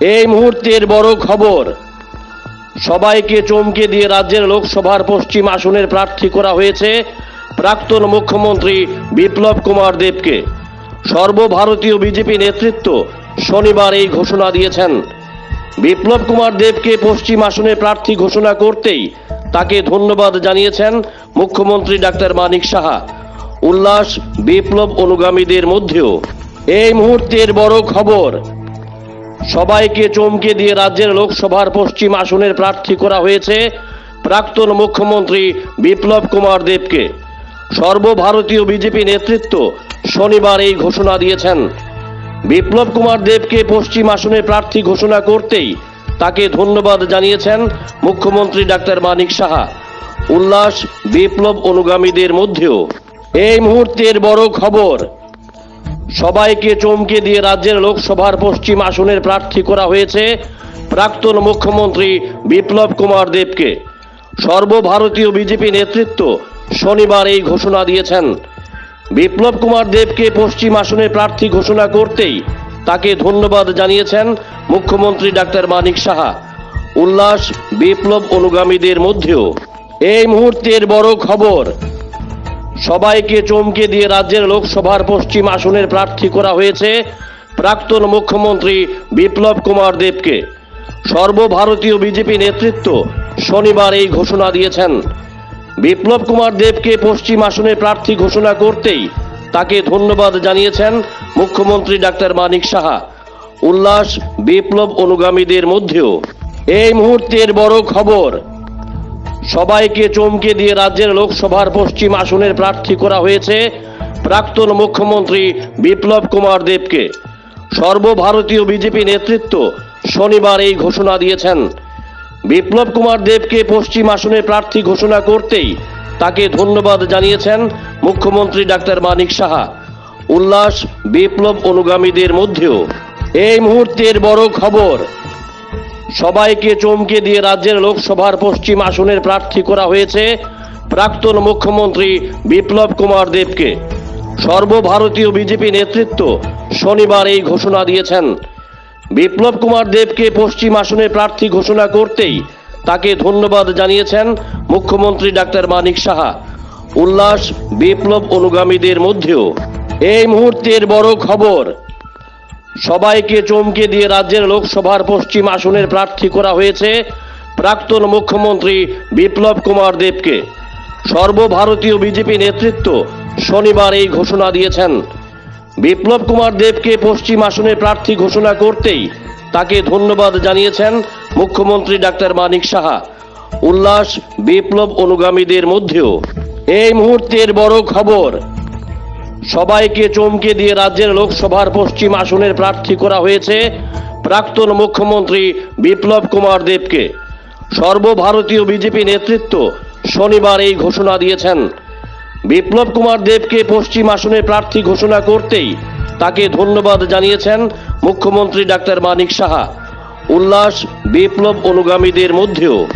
এই মুহূর্তের বড় খবর, সবাইকে চমকে দিয়ে রাজ্যের লোকসভার পশ্চিম আসনের প্রার্থী করা হয়েছে প্রাক্তন মুখ্যমন্ত্রী বিপ্লব কুমার দেবকে। সর্বভারতীয় বিজেপি নেতৃত্ব শনিবার এই ঘোষণা দিয়েছেন। বিপ্লব কুমার দেবকে পশ্চিম আসনে প্রার্থী ঘোষণা করতেই তাকে ধন্যবাদ জানিয়েছেন মুখ্যমন্ত্রী ডাক্তার মানিক সাহা। উল্লাস বিপ্লব অনুগামীদের মধ্যেও। এই মুহূর্তের বড় খবর সবাইকে চমকে দিয়ে রাজ্যের লোকসভার পশ্চিম আসনের প্রার্থী করা হয়েছে প্রাক্তন মুখ্যমন্ত্রী বিপ্লব কুমার দেবকে। সর্বভারতীয় বিজেপি নেতৃত্ব শনিবার এই ঘোষণা দিয়েছেন। বিপ্লব কুমার দেবকে পশ্চিম আসনে প্রার্থী ঘোষণা করতেই তাকে ধন্যবাদ জানিয়েছেন মুখ্যমন্ত্রী ডাক্তার মানিক সাহা। উল্লাস বিপ্লব অনুগামীদের মধ্যেও। এই মুহূর্তের বড় খবর সবাইকে চমকে দিয়ে রাজ্যের লোকসভার পশ্চিম আসনের প্রার্থী করা হয়েছে প্রাক্তন মুখ্যমন্ত্রী বিপ্লব কুমার দেবকে। সর্বভারতীয় বিজেপি নেতৃত্ব শনিবার এই ঘোষণা দিয়েছেন। বিপ্লব কুমার দেবকে পশ্চিম আসনে প্রার্থী ঘোষণা করতেই তাকে ধন্যবাদ জানিয়েছেন মুখ্যমন্ত্রী ডাক্তার মানিক সাহা। উল্লাস বিপ্লব অনুগামীদের মধ্যেও। এই মুহূর্তের বড় খবর সবাইকে চমকে দিয়ে রাজ্যের লোকসভার পশ্চিম আসনের প্রার্থী করা হয়েছে প্রাক্তন মুখ্যমন্ত্রী বিপ্লব কুমার দেবকে। সর্বভারতীয় বিজেপি নেতৃত্ব শনিবার এই ঘোষণা দিয়েছেন। বিপ্লব কুমার দেবকে পশ্চিম আসনে প্রার্থী ঘোষণা করতেই তাকে ধন্যবাদ জানিয়েছেন মুখ্যমন্ত্রী ডাক্তার মানিক সাহা। উল্লাস বিপ্লব অনুগামীদের মধ্যেও। এই মুহূর্তের বড় খবর সবাইকে চমকে দিয়ে রাজ্যের লোকসভার পশ্চিম আসনের প্রার্থী করা হয়েছে প্রাক্তন মুখ্যমন্ত্রী বিপ্লব কুমার দেবকে। সর্বভারতীয় বিজেপি নেতৃত্ব শনিবার এই ঘোষণা দিয়েছেন। বিপ্লব কুমার দেবকে পশ্চিম আসনে প্রার্থী ঘোষণা করতেই তাকে ধন্যবাদ জানিয়েছেন মুখ্যমন্ত্রী ডাক্তার মানিক সাহা। উল্লাস বিপ্লব অনুগামীদের মধ্যেও। এই মুহূর্তের বড় খবর সবাইকে চমকে দিয়ে রাজ্যের লোকসভার পশ্চিম আসনের প্রার্থী করা হয়েছে প্রাক্তন মুখ্যমন্ত্রী বিপ্লব কুমার দেবকে। সর্বভারতীয় বিজেপি নেতৃত্ব শনিবার এই ঘোষণা দিয়েছেন। বিপ্লব কুমার দেবকে পশ্চিম আসনে প্রার্থী ঘোষণা করতেই তাকে ধন্যবাদ জানিয়েছেন মুখ্যমন্ত্রী ডাক্তার মানিক সাহা। উল্লাস বিপ্লব অনুগামীদের মধ্যেও। এই মুহূর্তের বড় খবর সবাইকে চমকে দিয়ে রাজ্যের লোকসভার পশ্চিম আসনের প্রার্থী করা হয়েছে প্রাক্তন মুখ্যমন্ত্রী বিপ্লব কুমার দেবকে। সর্বভারতীয় বিজেপি নেতৃত্ব শনিবার এই ঘোষণা দিয়েছেন। বিপ্লব কুমার দেবকে পশ্চিম আসনে প্রার্থী ঘোষণা করতেই তাকে ধন্যবাদ জানিয়েছেন মুখ্যমন্ত্রী ডাক্তার মানিক সাহা। উল্লাস বিপ্লব অনুগামীদের মধ্যেও। এই মুহূর্তের বড় খবর সবাইকে চমকে দিয়ে রাজ্যের লোকসভার পশ্চিম আসনের প্রার্থী করা হয়েছে প্রাক্তন মুখ্যমন্ত্রী বিপ্লব কুমার দেবকে। সর্বভারতীয় বিজেপি নেতৃত্ব শনিবার এই ঘোষণা দিয়েছেন। বিপ্লব কুমার দেবকে পশ্চিম আসনে প্রার্থী ঘোষণা করতেই তাকে ধন্যবাদ জানিয়েছেন মুখ্যমন্ত্রী ডাক্তার মানিক সাহা। উল্লাস বিপ্লব অনুগামীদের মধ্যেও।